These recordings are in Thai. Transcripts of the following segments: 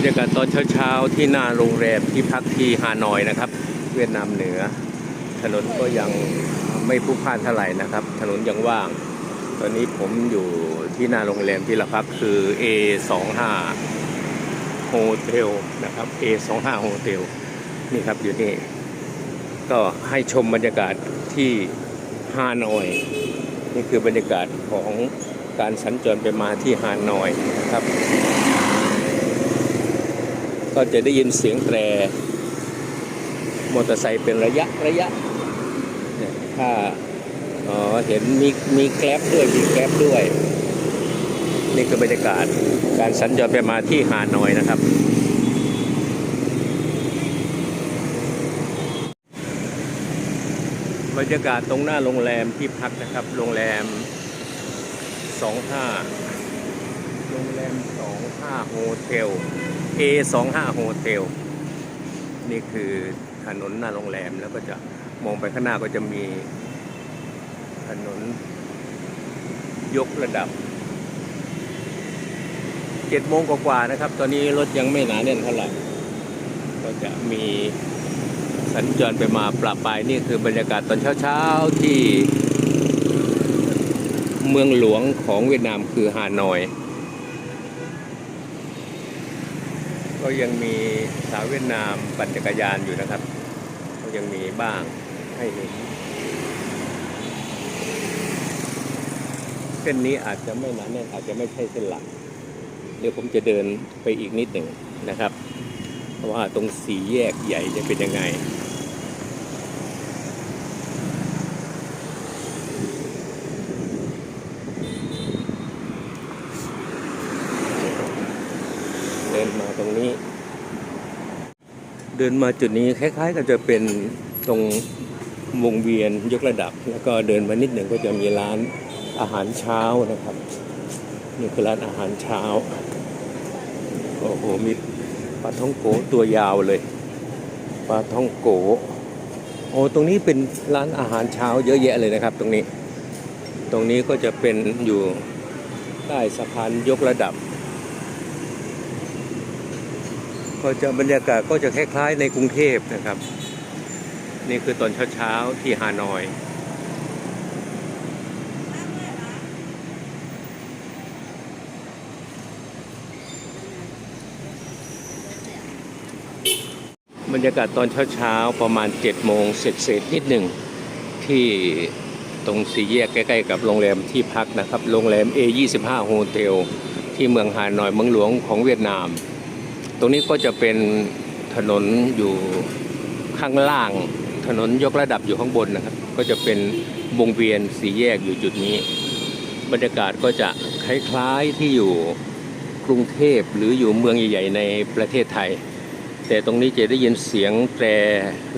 รรยากาศตอนเช้าๆ ที่หน้าโรงแรมที่พักที่ฮานอยนะครับ เวียดนามเหนือ ถนนก็ยังไม่พลุกพล่านเท่าไหร่นะครับ ถนนยังว่าง ตอนนี้ผมอยู่ที่หน้าโรงแรมที่เราพักคือ A25 โฮเทลนะครับ A25 โฮเทลนี่ครับอยู่นี่ ก็ให้ชมบรรยากาศที่ฮานอย นี่คือบรรยากาศของการสัญจรไปมาที่ฮานอยนะครับ ก็จะได้ยินเสียงแตรมอเตอร์ไซค์เป็นระยะระยะเนี่ยถ้าอ๋อเห็นมีมีแกร็บด้วยมีแกร็บด้วย นี่คือบรรยากาศการสัญจรไปมาที่ฮาหนอยนะครับ บรรยากาศตรงหน้าโรงแรมที่พักนะครับ โรงแรม25โรงแรม25โฮเทล A25 โฮเทล นี่คือถนนหน้าโรงแรมแล้วก็จะมองไปข้างหน้าก็จะมีถนนยกระดับเจ็ดโมงกว่าๆนะครับ ตอนนี้รถยังไม่หนาแน่นเท่าไหร่ ก็จะมีสัญจรไปมาปรับไปนี่คือบรรยากาศตอนเช้าๆที่เมืองหลวงของเวียดนามคือฮานอย ก็ยังมีสาวเวียดนามปั่นจักรยานอยู่นะครับ ก็ยังมีบ้างให้เห็นเส้นนี้อาจจะไม่หนาแน่นอาจจะไม่ใช่เส้นหลัก เดี๋ยวผมจะเดินไปอีกนิดหนึ่งนะครับ ว่าตรงสีแยกใหญ่จะเป็นยังไง เดินมา ตรงนี้ เดินมาจุดนี้คล้ายๆกับจะเป็นตรงวงเวียนยกระดับ แล้วก็เดินมานิดหนึ่งก็จะมีร้านอาหารเช้านะครับ นี่คือร้านอาหารเช้าโอ้โหมีปลาท่องโกตัวยาวเลยปลาท่องโกโอ้ตรงนี้เป็นร้านอาหารเช้าเยอะแยะเลยนะครับ ตรงนี้ ตรงนี้ก็จะเป็นอยู่ใต้สะพานยกระดับ ก็จะบรรยากาศก็จะคล้ายๆในกรุงเทพนะครับ นี่คือตอนเช้าๆที่ฮานอยบรรยากาศตอนเช้าๆ ประมาณ7จ็ดโมงเสร็จเสร็จๆนิดหนึ่งที่ตรงสี่แยกใกล้ๆ กับโรงแรมที่พักนะครับ โรงแรม A25 โฮเทลที่เมืองฮานอยเมืองหลวงของเวียดนาม ตรงนี้ก็จะเป็นถนนอยู่ข้างล่าง ถนนยกระดับอยู่ข้างบนนะครับ ก็จะเป็นวงเวียนสี่แยกอยู่จุดนี้ บรรยากาศก็จะคล้ายๆที่อยู่กรุงเทพหรืออยู่เมืองใหญ่ๆในประเทศไทย แต่ตรงนี้จะได้ยินเสียงแตร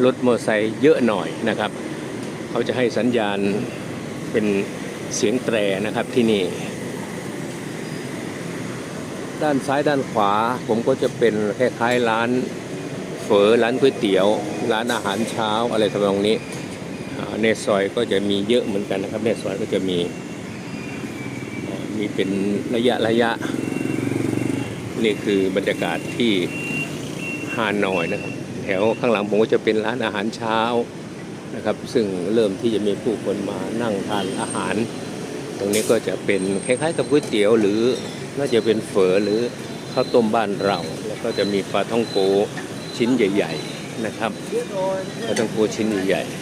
รถมอเตอร์ไซค์เยอะหน่อยนะครับ เขาจะให้สัญญาณเป็นเสียงแตรนะครับที่นี่ ด้านซ้ายด้านขวา ผมก็จะเป็นคล้ายๆร้านเฝอร้านก๋วยเตี๋ยว ร้านอาหารเช้าอะไรทำนองนี้ในซอยก็จะมีเยอะเหมือนกันนะครับในซอยก็จะมีมีเป็นระยะระยะ นี่คือบรรยากาศที่ฮานอยนะครับแถวข้างหลังผมก็จะเป็นร้านอาหารเช้านะครับ ซึ่งเริ่มที่จะมีผู้คนมานั่งทานอาหาร ตรงนี้ก็จะเป็นคล้ายๆกับก๋วยเตี๋ยวหรือ น่าจะเป็นเฝอหรือข้าวต้มบ้านเรา แล้วก็จะมีปลาท่องโกชิ้นใหญ่ ๆ นะครับปลาท่องโกชิ้นใหญ่ๆ